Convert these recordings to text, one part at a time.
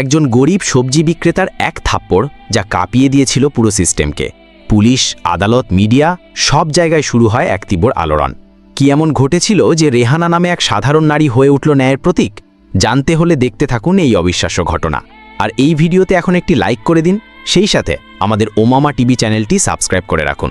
একজন গরিব সবজি বিক্রেতার এক থাপ্পড় যা কাঁপিয়ে দিয়েছিল পুরো সিস্টেমকে। পুলিশ, আদালত, মিডিয়া সব জায়গায় শুরু হয় এক তীব্র আলোড়ন। কি এমন ঘটেছিল যে রেহানা নামে এক সাধারণ নারী হয়ে উঠল ন্যায়ের প্রতীক? জানতে হলে দেখতে থাকুন এই অবিশ্বাস্য ঘটনা। আর এই ভিডিওতে এখন একটি লাইক করে দিন। সেই সাথে আমাদের ওমামা টিভি চ্যানেলটি সাবস্ক্রাইব করে রাখুন।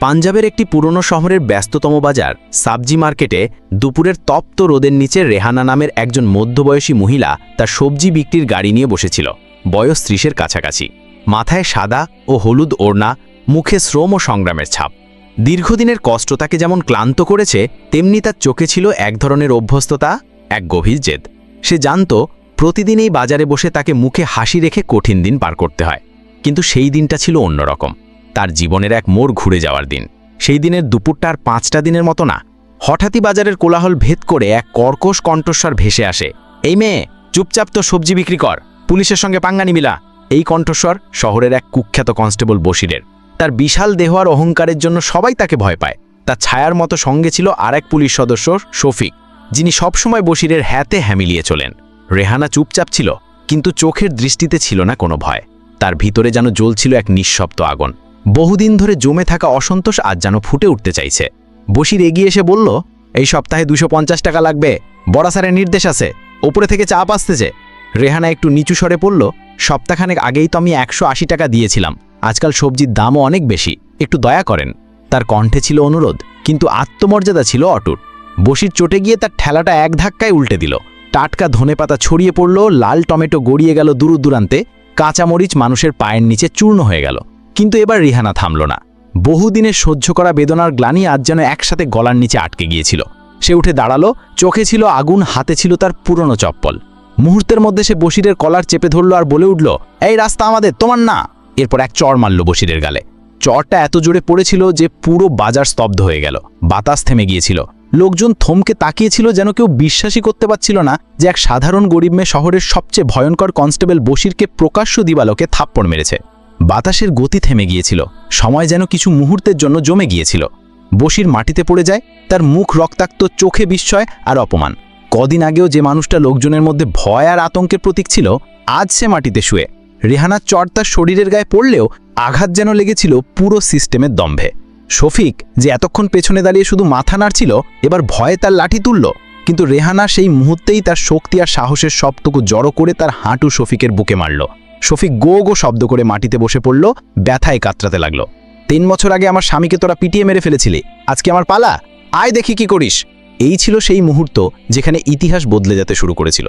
পাঞ্জাবের একটি পুরনো শহরের ব্যস্ততম বাজার, সাবজি মার্কেটে দুপুরের তপ্ত রোদের নিচে রেহানা নামের একজন মধ্যবয়সী মহিলা তার সবজি বিক্রির গাড়ি নিয়ে বসেছিল। বয়স ত্রিশের কাছাকাছি। মাথায় সাদা ও হলুদ ওড়না, মুখে শ্রম ও সংগ্রামের ছাপ। দীর্ঘদিনের কষ্ট তাকে যেমন ক্লান্ত করেছে, তেমনি তার চোখে ছিল এক ধরনের অভ্যস্ততা, এক গভীর জেদ। সে জানত, প্রতিদিন এই বাজারে বসে তাকে মুখে হাসি রেখে কঠিন দিন পার করতে হয়। কিন্তু সেই দিনটা ছিল অন্যরকম। তার জীবনের এক মোড় ঘুরে যাওয়ার দিন। সেই দিনের দুপুরটা আর পাঁচটা দিনের মতো না। হঠাৎই বাজারের কোলাহল ভেদ করে এক কর্কশ কণ্ঠস্বর ভেসে আসে। এই মেয়ে, চুপচাপ তো সবজি বিক্রি কর। পুলিশের সঙ্গে পাঙ্গানি মিলা। এই কণ্ঠস্বর শহরের এক কুখ্যাত কনস্টেবল বসিরের তার বিশাল দেহ আর অহংকারের জন্য সবাই তাকে ভয় পায়। তার ছায়ার মতো সঙ্গে ছিল আরেক পুলিশ সদস্য, শফিক, যিনি সবসময় বশিরের হ্যাতে হ্যামিলিয়ে চলেন। রেহানা চুপচাপ ছিল, কিন্তু চোখের দৃষ্টিতে ছিল না কোনো ভয়। তার ভিতরে যেন জ্বলছিল এক নিঃশব্দ আগুন। বহুদিন ধরে জমে থাকা অসন্তোষ আজ যেন ফুটে উঠতে চাইছে। বসির এগিয়ে এসে বলল, এই সপ্তাহে দুশো টাকা লাগবে। বড়া স্যারের নির্দেশ আছে। ওপরে থেকে চাপ আসতেছে। রেহানা একটু নিচু স্বরে পড়ল সপ্তাহখানেক আগেই তো আমি একশো আশি টাকা দিয়েছিলাম। আজকাল সবজির দামও অনেক বেশি। একটু দয়া করেন। তার কণ্ঠে ছিল অনুরোধ, কিন্তু আত্মমর্যাদা ছিল অটুট। বসির চটে গিয়ে তার ঠেলাটা এক ধাক্কায় উল্টে দিল। টাটকা ধনেপাতা ছড়িয়ে পড়ল, লাল টমেটো গড়িয়ে গেল দূর দূরান্তে কাঁচামরিচ মানুষের পায়ের নিচে চূর্ণ হয়ে গেল। কিন্তু এবার রিহানা থামল না। বহুদিনের সহ্য করা বেদনার গ্লানি আজ যেন একসাথে গলার নিচে আটকে গিয়েছিল। সে উঠে দাঁড়াল, চোখে ছিল আগুন, হাতে ছিল তার পুরনো চপ্পল। মুহূর্তের মধ্যে সে বসিরের কলার চেপে ধরল আর বলে উঠল, এই রাস্তা আমাদের, তোমার না! এরপর এক চর মারল বসিরের গালে। চরটা এত জোরে পড়েছিল যে পুরো বাজার স্তব্ধ হয়ে গেল। বাতাস থেমে গিয়েছিল। লোকজন থমকে তাকিয়েছিল যেন কেউ বিশ্বাসই করতে পারছিল না যে এক সাধারণ গরিব মেয়ে শহরের সবচেয়ে ভয়ঙ্কর কনস্টেবল বসিরকে প্রকাশ্য দিবালোকে থাপ্পড় মেরেছে। বাতাসের গতি থেমে গিয়েছিল। সময় যেন কিছু মুহূর্তের জন্য জমে গিয়েছিল। বসির মাটিতে পড়ে যায়, তার মুখ রক্তাক্ত, চোখে বিস্ময় আর অপমান। কদিন আগেও যে মানুষটা লোকজনের মধ্যে ভয় আর আতঙ্কের প্রতীক ছিল, আজ সে মাটিতে শুয়ে। রেহানার চর তার শরীরের গায়ে পড়লেও আঘাত যেন লেগেছিল পুরো সিস্টেমের দম্ভে। শফিক যে এতক্ষণ পেছনে দাঁড়িয়ে শুধু মাথা নাড়ছিল, এবার ভয়ে তার লাঠি তুলল। কিন্তু রেহানা সেই মুহূর্তেই তার শক্তি আর সাহসের সবটুকু জড়ো করে তার হাঁটু শফিকের বুকে মারল। শফিক গো গো শব্দ করে মাটিতে বসে পড়ল, ব্যথায় কাতরাতে লাগল। তিন বছর আগে আমার স্বামীকে তোরা পিটিয়ে মেরে ফেলেছিলি, আজকে আমার পালা? আয় দেখি কি করিস। এই ছিল সেই মুহূর্ত যেখানে ইতিহাস বদলে যেতে শুরু করেছিল।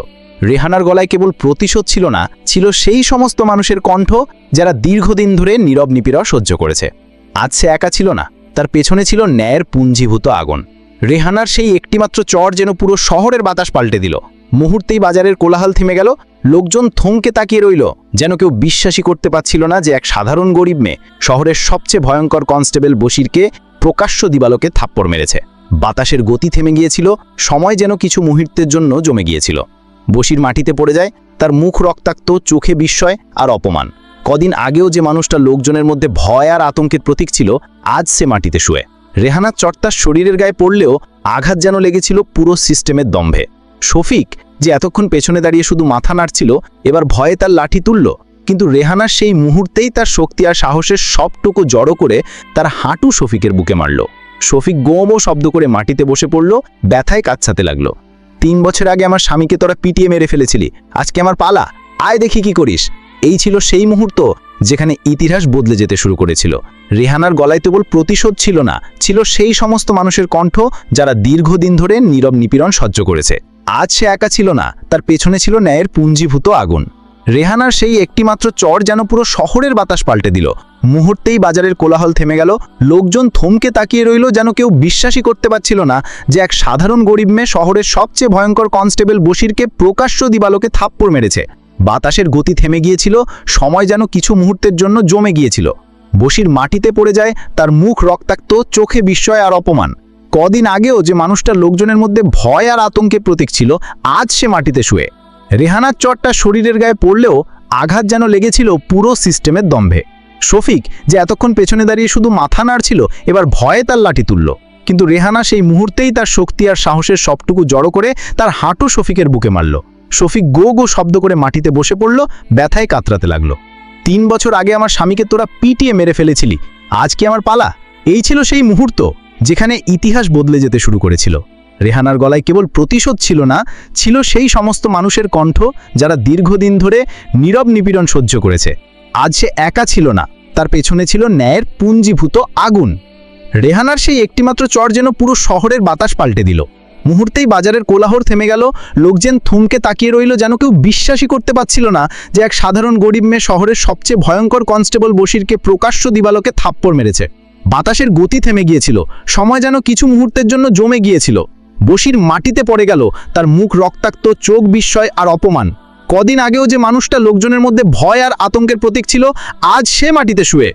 রেহানার গলায় কেবল প্রতিশোধ ছিল না, ছিল সেই সমস্ত মানুষের কণ্ঠ যারা দীর্ঘদিন ধরে নীরব নিপীড়া সহ্য করেছে। আজ সে একা ছিল না, তার পেছনে ছিল ন্যায়ের পুঞ্জীভূত আগুন। রেহানার সেই একটিমাত্র চর যেন পুরো শহরের বাতাস পাল্টে দিল। মুহূর্তেই বাজারের কোলাহল থেমে গেল। লোকজন থমকে তাকিয়ে রইল, যেন কেউ বিশ্বাসই করতে পারছিল না যে এক সাধারণ গরিব মেয়ে শহরের সবচেয়ে ভয়ঙ্কর কনস্টেবল বশিরকে প্রকাশ্য দিবালোকে থাপ্পড় মেরেছে। বাতাসের গতি থেমে গিয়েছিল, সময় যেন কিছু মুহূর্তের জন্য জমে গিয়েছিল। বশির মাটিতে পড়ে যায়, তার মুখ রক্তাক্ত, চোখে বিস্ময় আর অপমান। কদিন আগেও যে মানুষটা লোকজনের মধ্যে ভয় আর আতঙ্কের প্রতীক ছিল, আজ সে মাটিতে শুয়ে। রেহানার চট্টার শরীরের গায়ে পড়লেও আঘাত যেন লেগেছিল পুরো সিস্টেমের দম্ভে। শফিক, যে এতক্ষণ পেছনে দাঁড়িয়ে শুধু মাথা নাড়ছিল, এবার ভয়ে তার লাঠি তুলল। কিন্তু রেহানার সেই মুহূর্তেই তার শক্তি আর সাহসের সবটুকু জড়ো করে তার হাঁটু শফিকের বুকে মারল। শফিক গোমো শব্দ করে মাটিতে বসে পড়ল, ব্যথায় কাচ্ছাতে লাগল। তিন বছর আগে আমার স্বামীকে তোরা পিটিয়ে মেরে ফেলেছিলি, আজকে আমার পালা, আয় দেখি কি করিস। এই ছিল সেই মুহূর্ত যেখানে ইতিহাস বদলে যেতে শুরু করেছিল। রেহানার গলায় কেবল প্রতিশোধ ছিল না, ছিল সেই সমস্ত মানুষের কণ্ঠ যারা দীর্ঘদিন ধরে নীরব নিপীড়ন সহ্য করেছে। আজ সে একা ছিল না, তার পেছনে ছিল ন্যায়ের পুঞ্জীভূত আগুন। রেহানার সেই একটিমাত্র চর যেন পুরো শহরের বাতাস পাল্টে দিল। মুহূর্তেই বাজারের কোলাহল থেমে গেল, লোকজন থমকে তাকিয়ে রইল যেন কেউ বিশ্বাসই করতে পারছিল না যে এক সাধারণ গরিব মেয়ে শহরের সবচেয়ে ভয়ঙ্কর কনস্টেবল বশিরকে প্রকাশ্য দিবালোকে থাপ্পড় মেরেছে। বাতাসের গতি থেমে গিয়েছিল, সময় যেন কিছু মুহূর্তের জন্য জমে গিয়েছিল। বশির মাটিতে পড়ে যায়, তার মুখ রক্তাক্ত, চোখে বিস্ময় আর অপমান। কদিন আগেও যে মানুষটা লোকজনের মধ্যে ভয় আর আতঙ্কে প্রতীক ছিল, আজ সে মাটিতে শুয়ে। রেহানার চটটা শরীরের গায়ে পড়লেও আঘাত যেন লেগেছিল পুরো সিস্টেমের দম্ভে। শফিক যে এতক্ষণ পেছনে দাঁড়িয়ে শুধু মাথা নাড়ছিল, এবার ভয়ে তার লাঠি তুলল। কিন্তু রেহানা সেই মুহূর্তেই তার শক্তি আর সাহসের সবটুকু জড়ো করে তার হাঁটু শফিকের বুকে মারল। শফিক গো গো শব্দ করে মাটিতে বসে পড়ল, ব্যথায় কাতরাতে লাগল। তিন বছর আগে আমার স্বামীকে তোরা পিটিয়ে মেরে ফেলেছিলি, আজ কি আমার পালা? এই ছিল সেই মুহূর্ত। যেখানে ইতিহাস বদলে যেতে শুরু করেছিল। রেহানার গলায় কেবল প্রতিশোধ ছিল না, ছিল সেই সমস্ত মানুষের কণ্ঠ যারা দীর্ঘদিন ধরে নীরব নিপীড়ন সহ্য করেছে। আজ সে একা ছিল না, তার পেছনে ছিল ন্যায়ের পুঞ্জীভূত আগুন। রেহানার সেই একটিমাত্র চর যেন পুরো শহরের বাতাস পাল্টে দিল। মুহূর্তেই বাজারের কোলাহল থেমে গেল, লোকজন থমকে তাকিয়ে রইল যেন কেউ বিশ্বাসই করতে পারছিল না যে এক সাধারণ গরিব মেয়ে শহরের সবচেয়ে ভয়ঙ্কর কনস্টেবল বশিরকে প্রকাশ্য দিবালোকে থাপ্পড় মেরেছে। বাতাসের গতি থেমে গিয়েছিল। সময় যেন কিছু মুহূর্তের জন্য জমে গিয়েছিল। বসির মাটিতে পড়ে গেল তার মুখ রক্তাক্ত, চোখ বিস্ময় আর অপমান। কদিন আগেও যে মানুষটা লোকজনের মধ্যে ভয় আর আতঙ্কের প্রতীক ছিল, আজ সে মাটিতে শুয়ে।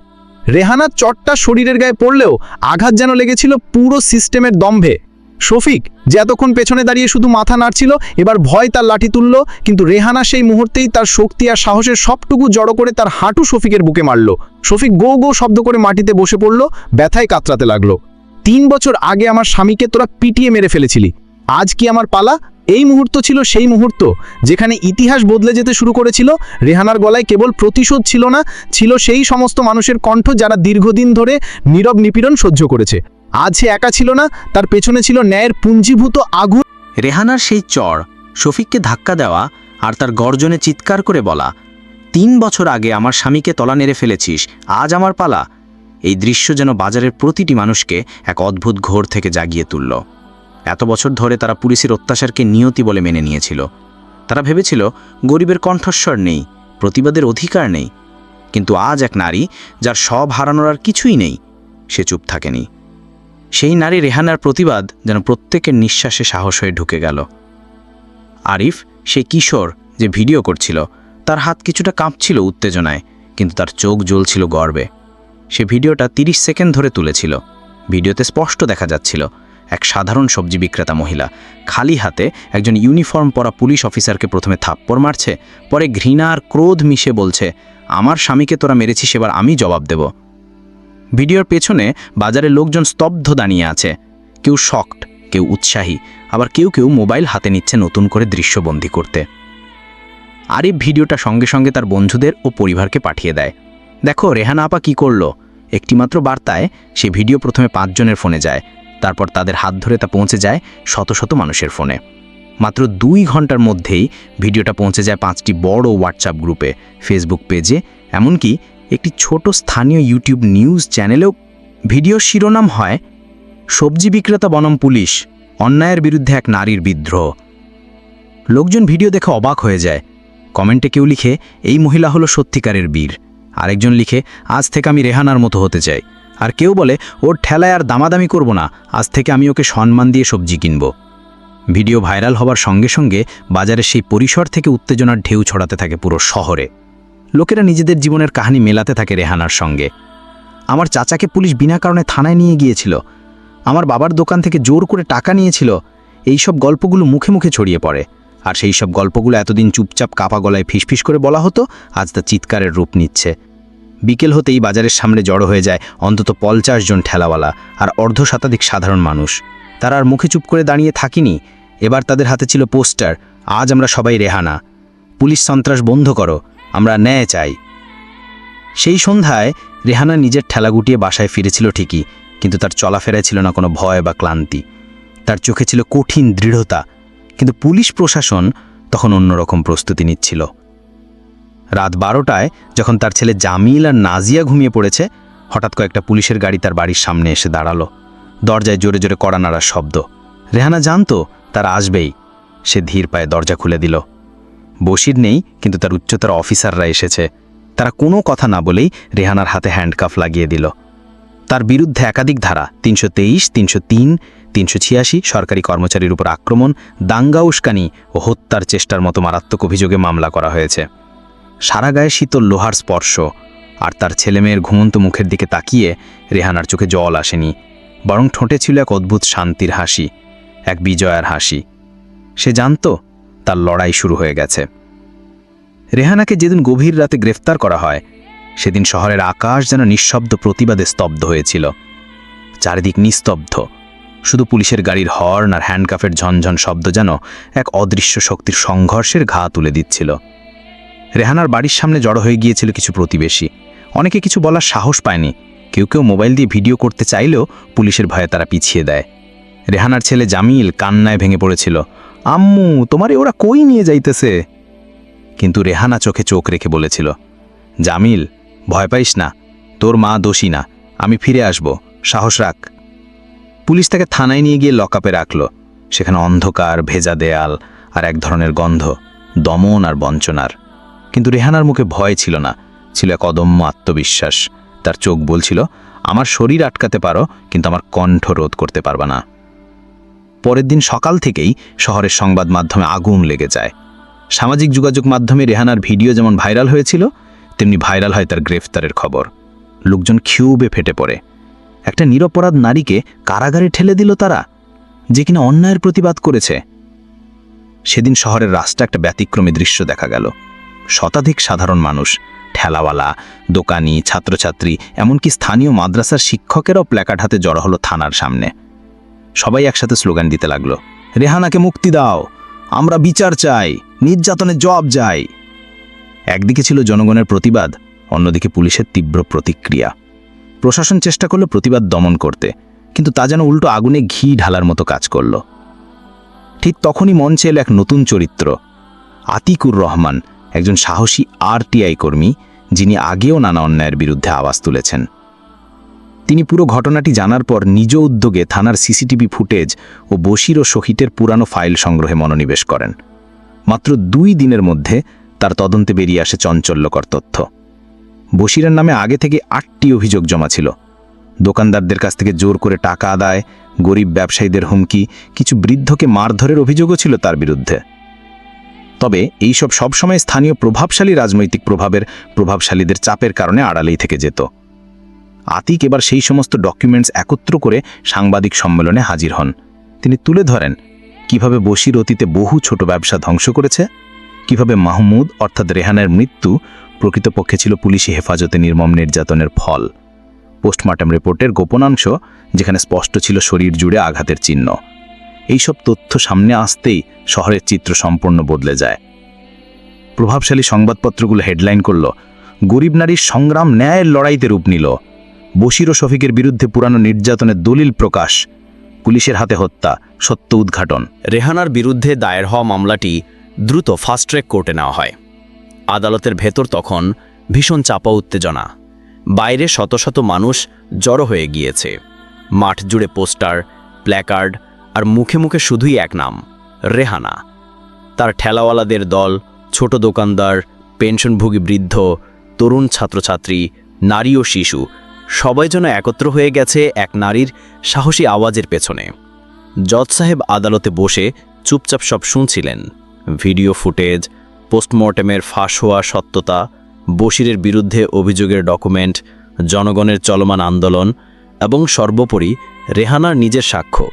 রেহানার চটটা শরীরের গায়ে পড়লেও আঘাত যেন লেগেছিল পুরো সিস্টেমের দম্ভে। শফিক, যে এতক্ষণ পেছনে দাঁড়িয়ে শুধু মাথা নাড়ছিল, এবার ভয় তার লাঠি তুলল, কিন্তু রেহানা সেই মুহূর্তেই তার শক্তি আর সাহসের সবটুকু জড়ো করে তার হাঁটু শফিকের বুকে মারল। শফিক গো গো শব্দ করে মাটিতে বসে পড়ল, ব্যথায় কাতরাতে লাগল। তিন বছর আগে আমার স্বামীকে তোরা পিটিয়ে মেরে ফেলেছিলি। আজ কি আমার পালা? এই মুহূর্ত ছিল সেই মুহূর্ত, যেখানে ইতিহাস বদলে যেতে শুরু করেছিল। রেহানার গলায় কেবল প্রতিশোধ ছিল না, ছিল সেই সমস্ত মানুষের কণ্ঠ যারা দীর্ঘদিন ধরে নীরব নিপীড়ন সহ্য করেছে। আজ সে একা ছিল না, তার পেছনে ছিল ন্যায়ের পুঞ্জীভূত আগুন। রেহানার সেই চর, শফিককে ধাক্কা দেওয়া আর তার গর্জনে চিৎকার করে বলা, তিন বছর আগে আমার স্বামীকে তলা নেড়ে ফেলেছিস, আজ আমার পালা। এই দৃশ্য যেন বাজারের প্রতিটি মানুষকে এক অদ্ভুত ঘোর থেকে জাগিয়ে তুলল। এত বছর ধরে তারা পুলিশের অত্যাচারকে নিয়তি বলে মেনে নিয়েছিল। তারা ভেবেছিল, গরিবের কণ্ঠস্বর নেই, প্রতিবাদের অধিকার নেই। কিন্তু আজ এক নারী, যার সব হারানোর আর কিছুই নেই, সে চুপ থাকেনি। সেই নারী রেহানার প্রতিবাদ যেন প্রত্যেকের নিঃশ্বাসে সাহস হয়ে ঢুকে গেল। আরিফ সেই কিশোর যে ভিডিও করছিল, তার হাত কিছুটা কাঁপছিল উত্তেজনায়, কিন্তু তার চোখ জ্বলছিল গর্বে। সে ভিডিওটা ৩০ সেকেন্ড ধরে তুলেছিল। ভিডিওতে স্পষ্ট দেখা যাচ্ছিল, এক সাধারণ সবজি বিক্রেতা মহিলা খালি হাতে একজন ইউনিফর্ম পরা পুলিশ অফিসারকে প্রথমে থাপ্পড় মারছে, পরে ঘৃণা আর ক্রোধ মিশে বলছে, আমার স্বামীকে তোরা মেরেছিস, এবার আমি জবাব দেব। ভিডিওর পেছনে বাজারের লোকজন স্তব্ধ দাঁড়িয়ে আছে। কেউ শকড কেউ উৎসাহী, আবার কেউ কেউ মোবাইল হাতে নিচ্ছে নতুন করে দৃশ্যবন্দি করতে। আরিফ ভিডিওটা সঙ্গে সঙ্গে তার বন্ধুদের ও পরিবারকে পাঠিয়ে দেয়। দেখো, রেহানা আপা কী করল? একটিমাত্র বার্তায় সে ভিডিও প্রথমে পাঁচজনের ফোনে যায়, তারপর তাদের হাত ধরে তা পৌঁছে যায় শত শত মানুষের ফোনে। মাত্র দুই ঘণ্টার মধ্যেই ভিডিওটা পৌঁছে যায় পাঁচটি বড় হোয়াটসঅ্যাপ গ্রুপে ফেসবুক পেজে এমনকি একটি ছোট স্থানীয় ইউটিউব নিউজ চ্যানেলেও ভিডিওর শিরোনাম হয়, সবজি বিক্রেতা বনম পুলিশ, অন্যায়ের বিরুদ্ধে এক নারীর বিদ্রোহ। লোকজন ভিডিও দেখে অবাক হয়ে যায়। কমেন্টে কেউ লিখে, এই মহিলা হলো সত্যিকারের বীর। আরেকজন লিখে, আজ থেকে আমি রেহানার মতো হতে চাই। আর কেউ বলে, ওর ঠেলায় আর দামাদামি করব না। আজ থেকে আমি ওকে সম্মান দিয়ে সবজি কিনব। ভিডিও ভাইরাল হবার সঙ্গে সঙ্গে বাজারে সেই পরিসর থেকে উত্তেজনার ঢেউ ছড়াতে থাকে পুরো শহরে। লোকেরা নিজেদের জীবনের কাহিনী মেলাতে থাকে রেহানার সঙ্গে। আমার চাচাকে পুলিশ বিনা কারণে থানায় নিয়ে গিয়েছিল। আমার বাবার দোকান থেকে জোর করে টাকা নিয়েছিল। এই সব গল্পগুলো মুখে মুখে ছড়িয়ে পড়ে। আর সেই সব গল্পগুলো এতদিন চুপচাপ কাপা গলায় ফিসফিস করে বলা হতো, আজ তা চিৎকারের রূপ নিচ্ছে। বিকেল হতেই বাজারের সামনে জড়ো হয়ে যায় অন্তত পঞ্চাশ জন ঠেলাওয়ালা আর অর্ধ শতাধিক সাধারণ মানুষ। তারা আর মুখে চুপ করে দাঁড়িয়ে থাকিনি। এবার তাদের হাতে ছিল পোস্টার, আজ আমরা সবাই রেহানা। পুলিশ সন্ত্রাস বন্ধ করো। আমরা ন্যায় চাই। সেই সন্ধ্যায় রেহানা নিজের ঠেলা গুটিয়ে বাসায় ফিরেছিল ঠিকই, কিন্তু তার চলাফেরায় ছিল না কোনো ভয় বা ক্লান্তি। তার চোখে ছিল কঠিন দৃঢ়তা, কিন্তু পুলিশ প্রশাসন তখন অন্যরকম প্রস্তুতি নিচ্ছিল। রাত বারোটায় যখন তার ছেলে জামিল আর নাজিয়া ঘুমিয়ে পড়েছে, হঠাৎ কয়েকটা পুলিশের গাড়ি তার বাড়ির সামনে এসে দাঁড়াল। দরজায় জোরে জোরে কড়া নাড়ার শব্দ। রেহানা জানতো, তারা আসবেই। সে ধীর পায়ে দরজা খুলে দিল। বসির নেই, কিন্তু তার উচ্চতর অফিসাররা এসেছে। তারা কোনো কথা না বলেই রেহানার হাতে হ্যান্ডকাফ লাগিয়ে দিল। তার বিরুদ্ধে একাধিক ধারা, তিনশো তেইশ, তিনশো তিন, তিনশো ছিয়াশি সরকারি কর্মচারীর উপর আক্রমণ, দাঙ্গা উস্কানি ও হত্যার চেষ্টার মতো মারাত্মক অভিযোগে মামলা করা হয়েছে। সারা গায়ে শীতল লোহার স্পর্শ, আর তার ছেলেমেয়ের ঘুমন্ত মুখের দিকে তাকিয়ে রেহানার চোখে জল আসেনি, বরং ঠোঁটে ছিল এক অদ্ভুত শান্তির হাসি, এক বিজয়ার হাসি। সে জানত তার লড়াই শুরু হয়ে গেছে। রেহানাকে যেদিন গভীর রাতে গ্রেফতার করা হয়, সেদিন শহরের আকাশ যেন নিঃশব্দ প্রতিবাদে স্তব্ধ হয়েছিল। চারিদিক নিস্তব্ধ। শুধু পুলিশের গাড়ির হর্ন আর হ্যান্ডকাফের ঝনঝন শব্দ যেন এক অদৃশ্য শক্তির সংঘর্ষের ঘা তুলে দিচ্ছিল। রেহানার বাড়ির সামনে জড়ো হয়ে গিয়েছিল কিছু প্রতিবেশী। অনেকে কিছু বলার সাহস পায়নি। কেউ কেউ মোবাইল দিয়ে ভিডিও করতে চাইলেও পুলিশের ভয়ে তারা পিছিয়ে দেয়। রেহানার ছেলে জামিল কান্নায় ভেঙে পড়েছিল। আম্মু তোমারে ওরা কই নিয়ে যাইতেছে? কিন্তু রেহানা চোখে চোখ রেখে বলেছিল, জামিল, ভয় পাইস না, তোর মা দোষী না, আমি ফিরে আসব, সাহস রাখ। পুলিশ তাকে থানায় নিয়ে গিয়ে লকআপে রাখল। সেখানে অন্ধকার, ভেজা দেয়াল আর এক ধরনের গন্ধ, দমন আর বঞ্চনার। কিন্তু রেহানার মুখে ভয় ছিল না, ছিল এক অদম্য আত্মবিশ্বাস। তার চোখ বলছিল, আমার শরীর আটকাতে পারো, কিন্তু আমার কণ্ঠ রোধ করতে পারবা না। পরের দিন সকাল থেকেই শহরের সংবাদ মাধ্যমে আগুন লেগে যায়। সামাজিক যোগাযোগ মাধ্যমে রেহানার ভিডিও যেমন ভাইরাল হয়েছিল, তেমনি ভাইরাল হয় তার গ্রেফতারের খবর। লোকজন ক্ষিউবে ফেটে পড়ে। একটা নিরপরাধ নারীকে কারাগারে ঠেলে দিল তারা, যে কিনা অন্যায়ের প্রতিবাদ করেছে। সেদিন শহরের রাস্তা একটা ব্যতিক্রমী দৃশ্য দেখা গেল। শতাধিক সাধারণ মানুষ, ঠেলাওয়ালা, দোকানি, ছাত্রছাত্রী, এমনকি স্থানীয় মাদ্রাসার শিক্ষকেরাও প্ল্যাকার্ড হাতে জড়ো হলো থানার সামনে। সবাই একসাথে স্লোগান দিতে লাগল, রেহানাকে মুক্তি দাও, আমরা বিচার চাই, নির্যাতনের জব চাই। একদিকে ছিল জনগণের প্রতিবাদ, অন্যদিকে পুলিশের তীব্র প্রতিক্রিয়া। প্রশাসন চেষ্টা করল প্রতিবাদ দমন করতে, কিন্তু তা যেন উল্টো আগুনে ঘি ঢালার মতো কাজ করল। ঠিক তখনই মঞ্চে এলো এক নতুন চরিত্র, আতিকুর রহমান, একজন সাহসী আরটিআই কর্মী, যিনি আগেও নানা অন্যায়ের বিরুদ্ধে আওয়াজ তুলেছেন। তিনি পুরো ঘটনাটি জানার পর নিজ উদ্যোগে থানার সিসিটিভি ফুটেজ ও বশির ও শহীদের পুরানো ফাইল সংগ্রহে মনোনিবেশ করেন। মাত্র দুই দিনের মধ্যে তার তদন্তে বেরিয়ে আসে চঞ্চল্যকর তথ্য। বশিরের নামে আগে থেকে আটটি অভিযোগ জমা ছিল। দোকানদারদের কাছ থেকে জোর করে টাকা আদায়, গরিব ব্যবসায়ীদের হুমকি, কিছু বৃদ্ধকে মারধরের অভিযোগও ছিল তার বিরুদ্ধে। তবে এইসব সবসময় স্থানীয় প্রভাবশালী রাজনৈতিক প্রভাবের প্রভাবশালীদের চাপের কারণে আড়ালেই থেকে যেত। আতিক এবার সেই সমস্ত ডকুমেন্টস একত্র করে সাংবাদিক সম্মেলনে হাজির হন। তিনি তুলে ধরেন, কীভাবে বশির অতীতে বহু ছোট ব্যবসা ধ্বংস করেছে, কীভাবে মাহমুদ, অর্থাৎ রেহানের মৃত্যু, প্রকৃতপক্ষে ছিল পুলিশি হেফাজতে নির্মম নির্যাতনের ফল। পোস্টমর্টম রিপোর্টের গোপনাংশ, যেখানে স্পষ্ট ছিল শরীর জুড়ে আঘাতের চিহ্ন। এইসব তথ্য সামনে আসতেই শহরের চিত্র সম্পূর্ণ বদলে যায়। প্রভাবশালী সংবাদপত্রগুলো হেডলাইন করল, গরিব নারীর সংগ্রাম ন্যায়ের লড়াইতে রূপ নিল। বশির ও শফিকের বিরুদ্ধে পুরানো নির্যাতনের দলিল প্রকাশ, পুলিশের হাতে হত্যা, সত্য উদ্ঘাটন। রেহানার বিরুদ্ধে দায়ের হওয়া মামলাটি দ্রুত ফাস্ট ট্র্যাক কোর্টে নেওয়া হয়। আদালতের ভেতর তখন ভীষণ চাপা উত্তেজনা। বাইরে শত শত মানুষ জড়ো হয়ে গিয়েছে। মাঠ জুড়ে পোস্টার, প্ল্যাকার্ড আর মুখে মুখে শুধুই এক নাম, রেহানা। তার ঠেলাওয়ালাদের দল, ছোট দোকানদার, পেনশনভোগী বৃদ্ধ, তরুণ ছাত্রছাত্রী, নারী ও শিশু সবাই যেন একত্র হয়ে গেছে এক নারীর সাহসী আওয়াজের পেছনে। জজ সাহেব আদালতে বসে চুপচাপ সব শুনছিলেন। ভিডিও ফুটেজ, পোস্টমর্টেমের ফাঁস হওয়া সত্যতা, বশিরের বিরুদ্ধে অভিযোগের ডকুমেন্ট, জনগণের চলমান আন্দোলন এবং সর্বোপরি রেহানার নিজের সাক্ষ্য।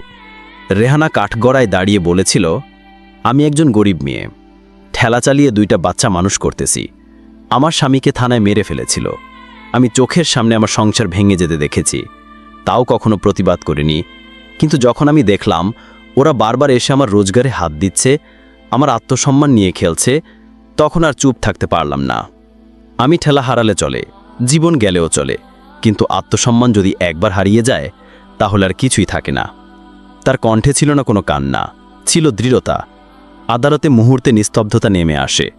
রেহানা কাঠগড়ায় দাঁড়িয়ে বলেছিল, আমি একজন গরিব মেয়ে। ঠেলা চালিয়ে দুইটা বাচ্চা মানুষ করতেছি। আমার স্বামীকে থানায় মেরে ফেলেছিল। আমি চোখের সামনে আমার সংসার ভেঙে যেতে দেখেছি। তাও কখনো প্রতিবাদ করিনি। কিন্তু যখন আমি দেখলাম, ওরা বারবার এসে আমার রোজগারে হাত দিচ্ছে, আমার আত্মসম্মান নিয়ে খেলছে, তখন আর চুপ থাকতে পারলাম না। আমি ঠেলা হারালে চলে, জীবন গেলেও চলে, কিন্তু আত্মসম্মান যদি একবার হারিয়ে যায়, তাহলে আর কিছুই থাকে না। তার কণ্ঠে ছিল না কোনো কান্না, ছিল দৃঢ়তা। আদালতে মুহূর্তে নিস্তব্ধতা নেমে আসে।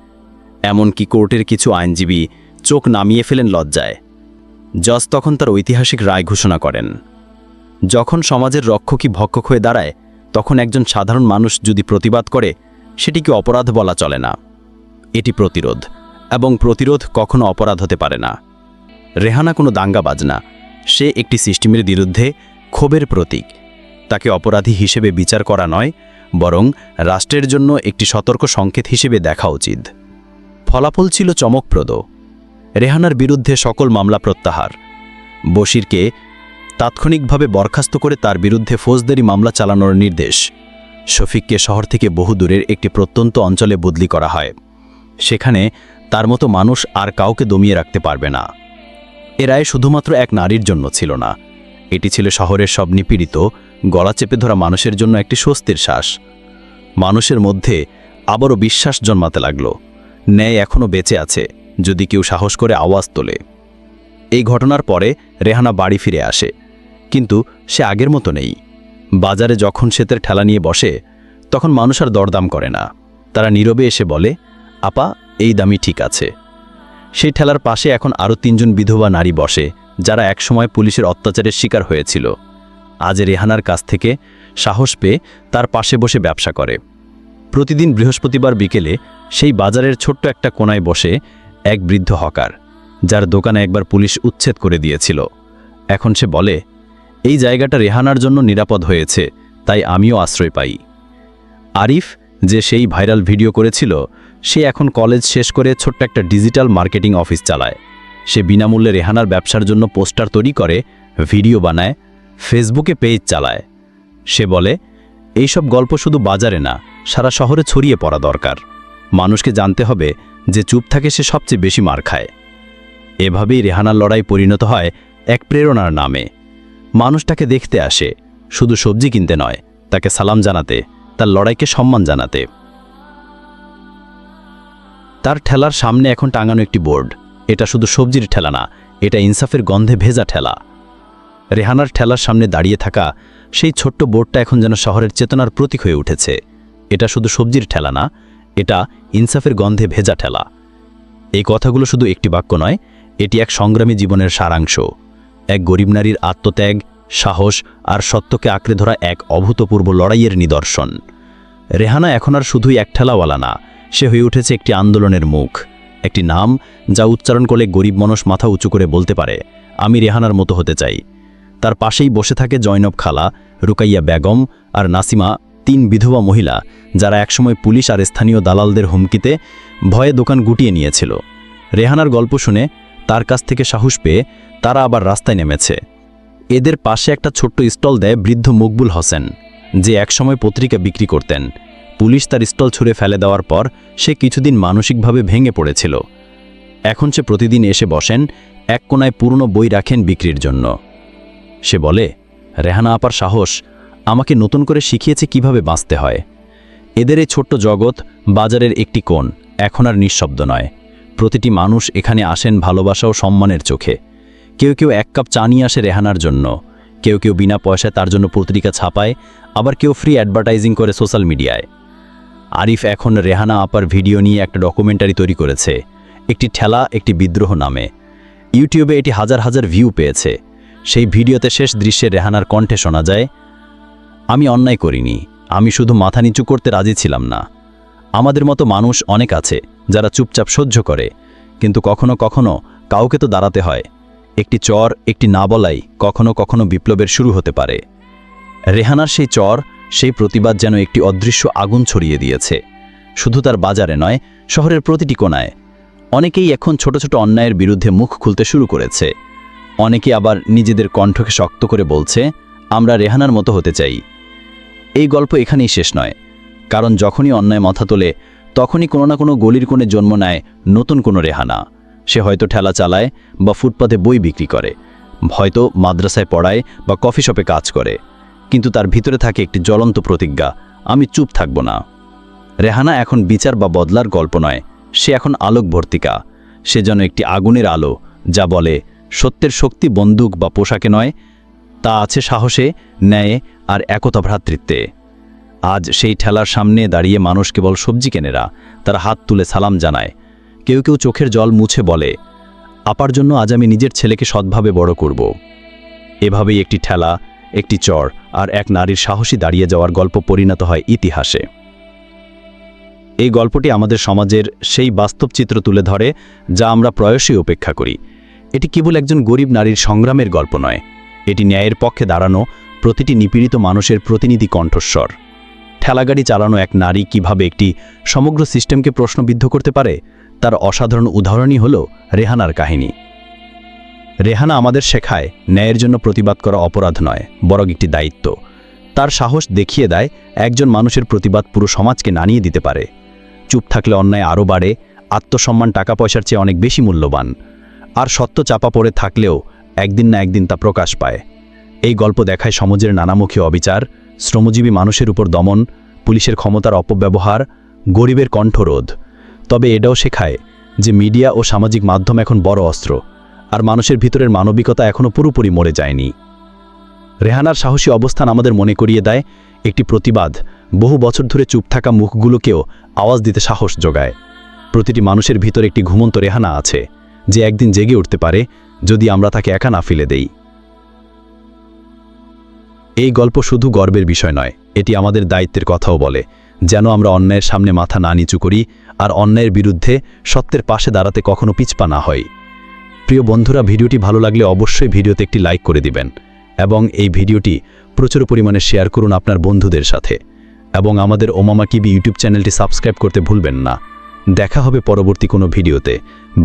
এমনকি কোর্টের কিছু আইনজীবী চোখ নামিয়ে ফেলেন লজ্জায়। জজ তখন তার ঐতিহাসিক রায় ঘোষণা করেন। যখন সমাজের রক্ষকই ভক্ষক হয়ে দাঁড়ায়, তখন একজন সাধারণ মানুষ যদি প্রতিবাদ করে, সেটিকে অপরাধ বলা চলে না। এটি প্রতিরোধ, এবং প্রতিরোধ কখনো অপরাধ হতে পারে না। রেহানা কোনো দাঙ্গাবাজ না সে একটি সিস্টেমের বিরুদ্ধে ক্ষোভের প্রতীক। তাকে অপরাধী হিসেবে বিচার করা নয়, বরং রাষ্ট্রের জন্য একটি সতর্ক সংকেত হিসেবে দেখা উচিত। ফলাফল ছিল চমকপ্রদ। রেহানার বিরুদ্ধে সকল মামলা প্রত্যাহার। বশিরকে তাৎক্ষণিকভাবে বরখাস্ত করে তার বিরুদ্ধে ফৌজদারি মামলা চালানোর নির্দেশ। শফিককে শহর থেকে বহু দূরের একটি প্রত্যন্ত অঞ্চলে বদলি করা হয়। সেখানে তার মতো মানুষ আর কাউকে দমিয়ে রাখতে পারবে না। এ রায় শুধুমাত্র এক নারীর জন্য ছিল না। এটি ছিল শহরের সব নিপীড়িত, গলা চেপে ধরা মানুষের জন্য একটি স্বস্তির শ্বাস। মানুষের মধ্যে আবারও বিশ্বাস জন্মাতে লাগল। ন্যায় এখনও বেঁচে আছে। যদি কেউ সাহস করে আওয়াজ তোলে। এই ঘটনার পরে রেহানা বাড়ি ফিরে আসে। কিন্তু সে আগের মতো নেই। বাজারে যখন সেতের ঠেলা নিয়ে বসে, তখন মানুষ আর দরদাম করে না। তারা নীরবে এসে বলে, আপা, এই দামই ঠিক আছে। সেই ঠেলার পাশে এখন আরও তিনজন বিধবা নারী বসে, যারা একসময় পুলিশের অত্যাচারের শিকার হয়েছিল। আজ রেহানার কাছ থেকে সাহস পেয়ে তার পাশে বসে ব্যবসা করে। প্রতিদিন বৃহস্পতিবার বিকেলে সেই বাজারের ছোট্ট একটা কোনায় বসে এক বৃদ্ধ হকার, যার দোকানে একবার পুলিশ উচ্ছেদ করে দিয়েছিল। এখন সে বলে, এই জায়গাটা রেহানার জন্য নিরাপদ হয়েছে, তাই আমিও আশ্রয় পাই। আরিফ, যে সেই ভাইরাল ভিডিও করেছিল, সে এখন কলেজ শেষ করে ছোট্ট একটা ডিজিটাল মার্কেটিং অফিস চালায়। সে বিনামূল্যে রেহানার ব্যবসার জন্য পোস্টার তৈরি করে, ভিডিও বানায়, ফেসবুকে পেজ চালায়। সে বলে, এইসব গল্প শুধু বাজারে না, সারা শহরে ছড়িয়ে পড়া দরকার। মানুষকে জানতে হবে যে চুপ থাকে সে সবচেয়ে বেশি মার খায়। এভাবেই রেহানার লড়াই পরিণত হয় এক প্রেরণার নামে। মানুষ তাকে দেখতে আসে, শুধু সবজি কিনতে নয়, তাকে সালাম জানাতে, তার লড়াইকে সম্মান জানাতে। তার ঠেলার সামনে এখন টাঙানো একটি বোর্ড। এটা শুধু সবজির ঠেলা না, এটা ইনসাফের গন্ধে ভেজা ঠেলা। রেহানার ঠেলার সামনে দাঁড়িয়ে থাকা সেই ছোট্ট বোর্ডটা এখন যেন শহরের চেতনার প্রতীক হয়ে উঠেছে। এটা শুধু সবজির ঠেলা না এটা ইনসাফের গন্ধে ভেজা ঠেলা। এই কথাগুলো শুধু একটি বাক্য নয়, এটি এক সংগ্রামী জীবনের সারাংশ। এক গরিব নারীর আত্মত্যাগ, সাহস আর সত্যকে আঁকড়ে ধরা এক অভূতপূর্ব লড়াইয়ের নিদর্শন। রেহানা এখন আর শুধুই এক ঠেলাওয়ালা না, সে হয়ে উঠেছে একটি আন্দোলনের মুখ। একটি নাম যা উচ্চারণ করলে গরিব মানুষ মাথা উঁচু করে বলতে পারে, আমি রেহানার মতো হতে চাই। তার পাশেই বসে থাকে জয়নব খালা, রুকাইয়া বেগম আর নাসিমা তিন বিধবা মহিলা, যারা একসময় পুলিশ আর স্থানীয় দালালদের হুমকিতে ভয়ে দোকান গুটিয়ে নিয়েছিল। রেহানার গল্প শুনে তার কাছ থেকে সাহস পেয়ে তারা আবার রাস্তায় নেমেছে। এদের পাশে একটা ছোট্ট স্টল দেয় বৃদ্ধ মকবুল হোসেন, যে একসময় পত্রিকা বিক্রি করতেন। পুলিশ তার স্টল ছুঁড়ে ফেলে দেওয়ার পর সে কিছুদিন মানসিকভাবে ভেঙে পড়েছিল। এখন সে প্রতিদিন এসে বসেন, এক কোনায় পুরনো বই রাখেন বিক্রির জন্য। সে বলে, রেহানা আপার সাহস আমাকে নতুন করে শিখিয়েছে কীভাবে বাঁচতে হয়। এদের এই ছোট্ট জগৎ বাজারের একটি কোণ, এখন আর নিঃশব্দ নয়। প্রতিটি মানুষ এখানে আসেন ভালোবাসা ও সম্মানের চোখে। কেউ কেউ এক কাপ চা নিয়ে আসে রেহানার জন্য। কেউ কেউ বিনা পয়সায় তার জন্য পত্রিকা ছাপায়, আবার কেউ ফ্রি অ্যাডভার্টাইজিং করে সোশ্যাল মিডিয়ায় আরিফ এখন রেহানা আপার ভিডিও নিয়ে একটা ডকুমেন্টারি তৈরি করেছে। একটি ঠেলা, একটি বিদ্রোহ নামে। ইউটিউবে এটি হাজার হাজার ভিউ পেয়েছে। সেই ভিডিওতে শেষ দৃশ্যে রেহানার কণ্ঠে শোনা যায় আমি অন্যায় করিনি, আমি শুধু মাথা নিচু করতে রাজি ছিলাম না। আমাদের মতো মানুষ অনেক আছে যারা চুপচাপ সহ্য করে, কিন্তু কখনো কখনো কাউকে তো দাঁড়াতে হয়। একটি চর, একটি না বলাই কখনো কখনো বিপ্লবের শুরু হতে পারে। রেহানার সেই চর, সেই প্রতিবাদ যেন একটি অদৃশ্য আগুন ছড়িয়ে দিয়েছে। শুধু তার বাজারে নয়, শহরের প্রতিটি কোনায়। অনেকেই এখন ছোট ছোট অন্যায়ের বিরুদ্ধে মুখ খুলতে শুরু করেছে। অনেকে আবার নিজেদের কণ্ঠকে শক্ত করে বলছে, আমরা রেহানার মতো হতে চাই। এই গল্প এখানেই শেষ নয়। কারণ যখনই অন্যায় মাথা তোলে, তখনই কোনো না কোনো গলির কোণে জন্ম নেয় নতুন কোনো রেহানা। সে হয়তো ঠেলা চালায় বা ফুটপাতে বই বিক্রি করে, হয়তো মাদ্রাসায় পড়ায় বা কফি শপে কাজ করে। কিন্তু তার ভিতরে থাকে একটি জ্বলন্ত প্রতিজ্ঞা, আমি চুপ থাকব না। রেহানা এখন বিচার বা বদলার গল্প নয়, সে এখন আলোক ভর্তিকা সে যেন একটি আগুনের আলো, যা বলে, সত্যের শক্তি বন্দুক বা পোশাকে নয় তা আছে সাহসে, ন্যায়ে আর একতা ভ্রাতৃত্বে। আজ সেই ঠেলার সামনে দাঁড়িয়ে মানুষ কেবল সবজি কেনেরা তার হাত তুলে সালাম জানায়। কেউ কেউ চোখের জল মুছে বলে, আপার জন্য আজ আমি নিজের ছেলেকে সৎভাবে বড় করব। এভাবেই একটি ঠেলা, একটি চর আর এক নারীর সাহসী দাঁড়িয়ে যাওয়ার গল্প পরিণত হয় ইতিহাসে। এই গল্পটি আমাদের সমাজের সেই বাস্তব চিত্র তুলে ধরে, যা আমরা প্রায়শই উপেক্ষা করি। এটি কেবল একজন গরিব নারীর সংগ্রামের গল্প নয় এটি ন্যায়ের পক্ষে দাঁড়ানো প্রতিটি নিপীড়িত মানুষের প্রতিনিধি কণ্ঠস্বর। ঠেলাগাড়ি চালানো এক নারী কীভাবে একটি সমগ্র সিস্টেমকে প্রশ্নবিদ্ধ করতে পারে, তার অসাধারণ উদাহরণই হল রেহানার কাহিনী। রেহানা আমাদের শেখায়, ন্যায়ের জন্য প্রতিবাদ করা অপরাধ নয়, বরং একটি দায়িত্ব। তার সাহস দেখিয়ে দেয়, একজন মানুষের প্রতিবাদ পুরো সমাজকে নানিয়ে দিতে পারে। চুপ থাকলে অন্যায় আরও বাড়ে, আত্মসম্মান টাকা পয়সার চেয়ে অনেক বেশি মূল্যবান। আর সত্য চাপা পড়ে থাকলেও একদিন না একদিন তা প্রকাশ পায়। এই গল্প দেখায় সমাজের নানামুখী অবিচার, শ্রমজীবী মানুষের উপর দমন, পুলিশের ক্ষমতার অপব্যবহার, গরিবের কণ্ঠরোধ। তবে এটাও শেখায় যে মিডিয়া ও সামাজিক মাধ্যম এখন বড় অস্ত্র, আর মানুষের ভিতরের মানবিকতা এখনও পুরোপুরি মরে যায়নি। রেহানার সাহসী অবস্থান আমাদের মনে করিয়ে দেয় একটি প্রতিবাদ, বহু বছর ধরে চুপ থাকা মুখগুলোকেও আওয়াজ দিতে সাহস যোগায়। প্রতিটি মানুষের ভিতর একটি ঘুমন্ত রেহানা আছে, যে একদিন জেগে উঠতে পারে যদি আমরা তাকে একা না ফেলে দেই। এই গল্প শুধু গর্বের বিষয় নয়, এটি আমাদের দায়িত্বের কথাও বলে, যেন আমরা অন্যায়ের সামনে মাথা না নিচু করি আর অন্যায়ের বিরুদ্ধে সত্যের পাশে দাঁড়াতে কখনো পিছপা না হয় প্রিয় বন্ধুরা, ভিডিওটি ভালো লাগলে অবশ্যই ভিডিওতে একটি লাইক করে দিবেন এবং এই ভিডিওটি প্রচুর পরিমাণে শেয়ার করুন আপনার বন্ধুদের সাথে এবং আমাদের ওমামা কিবি ইউটিউব চ্যানেলটি সাবস্ক্রাইব করতে ভুলবেন না। দেখা হবে পরবর্তী কোনো ভিডিওতে।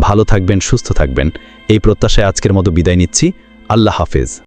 ভালো থাকবেন সুস্থ থাকবেন। এই প্রত্যাশায় আজকের মতো বিদায় নিচ্ছি। আল্লাহ হাফেজ।